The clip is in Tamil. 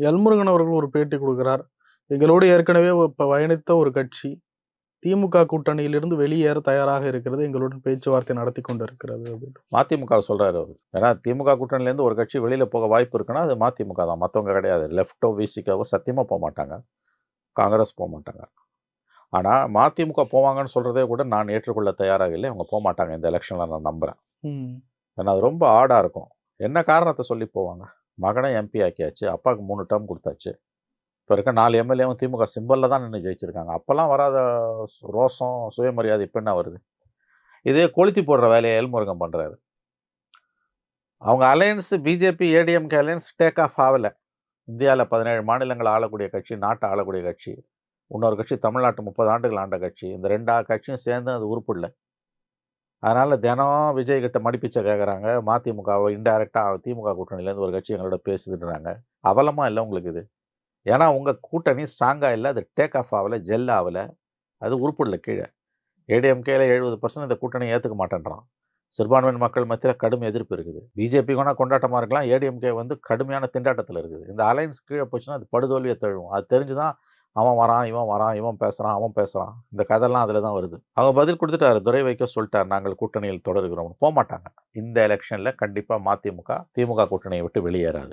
எல்முருகன் அவர்கள் ஒரு பேட்டி கொடுக்கிறார். எங்களோடு ஏற்கனவே இப்போ பயணித்த ஒரு கட்சி திமுக கூட்டணியிலிருந்து வெளியேற தயாராக இருக்கிறது. எங்களுடன் பேச்சுவார்த்தை நடத்தி கொண்டு இருக்கிறது அப்படின்னு. மதிமுக சொல்றாரு அவர். ஏன்னா திமுக கூட்டணிலேருந்து ஒரு கட்சி வெளியில போக வாய்ப்பு இருக்குன்னா அது மதிமுக தான். மற்றவங்க கிடையாது. லெஃப்டோ விசிக்காவோ சத்தியமா போக மாட்டாங்க. காங்கிரஸ் போக மாட்டாங்க. ஆனால் மதிமுக போவாங்கன்னு சொல்றதே கூட நான் ஏற்றுக்கொள்ள தயாராக இல்லை. அவங்க போக மாட்டாங்க. இந்த எலெக்ஷனில் நான் நம்புறேன். ம். ஏன்னா அது ரொம்ப ஆடாக இருக்கும். என்ன காரணத்தை சொல்லி போவாங்க? மகனை எம்பி ஆக்கியாச்சு அப்பாவுக்கு மூணு டேர்ம் கொடுத்தாச்சு. இப்போ இருக்க நாலு எம்எல்ஏவும் திமுக சிம்பலில் தான் நின்று ஜெயிச்சிருக்காங்க. அப்போல்லாம் வராத ரோசம் சுயமரியாதை இப்போ என்ன வருது? இதே கொளுத்தி போடுற வேலையை எல்முருகன் பண்ணுறாரு அவங்க alliance BJP ADMK alliance take off ஆகலை இந்தியாவில் பதினேழு மாநிலங்கள் ஆளக்கூடிய கட்சி நாட்டை ஆளக்கூடிய கட்சி இன்னொரு கட்சி தமிழ்நாட்டு முப்பது ஆண்டுகள் ஆண்ட கட்சி. இந்த ரெண்டா கட்சியும் சேர்ந்து அது உருப்பிடல. அதனால் தினம் விஜய் கிட்ட மடிப்பிச்சை கேட்குறாங்க மதிமுகவை இன்டைரக்டாக திமுக கூட்டணியிலேருந்து ஒரு கட்சி எங்களோட பேசுதுன்றாங்க. அவலமாக இல்லை உங்களுக்கு இது? ஏன்னா உங்கள் கூட்டணி ஸ்ட்ராங்காக இல்லை அது டேக் ஆஃப் ஆகலை ஜெல் ஆகலை. அது உருப்பிடல கீழே. ஏடிஎம்கேல எழுபது பர்சன்ட் இந்த கூட்டணி ஏற்றுக்க மாட்டேன்றான். சிறுபான்மையின் மக்கள் மத்தியில் கடும் எதிர்ப்பு இருக்குது. பிஜேபி கூட கொண்டாட்டமாக இருக்கலாம் ஏடிஎம்கே வந்து கடுமையான திண்டாட்டத்தில் இருக்குது. இந்த அலைன்ஸ் கீழே போச்சுன்னா அது படுதோல்வியை தழுவும். அது தெரிஞ்சு தான் அவன் வரான் இவன் வரான் இவன் பேசுகிறான் அவன் பேசுகிறான் இந்த கதைலாம் அதில் தான் வருது. அவங்க பதில் கொடுத்துட்டாரு துறை வைக்க சொல்லிட்டார் நாங்கள் கூட்டணியில் தொடர்கிறோம் போக மாட்டாங்க இந்த எலெக்ஷனில் கண்டிப்பாக மதிமுக திமுக கூட்டணியை விட்டு வெளியேறாது.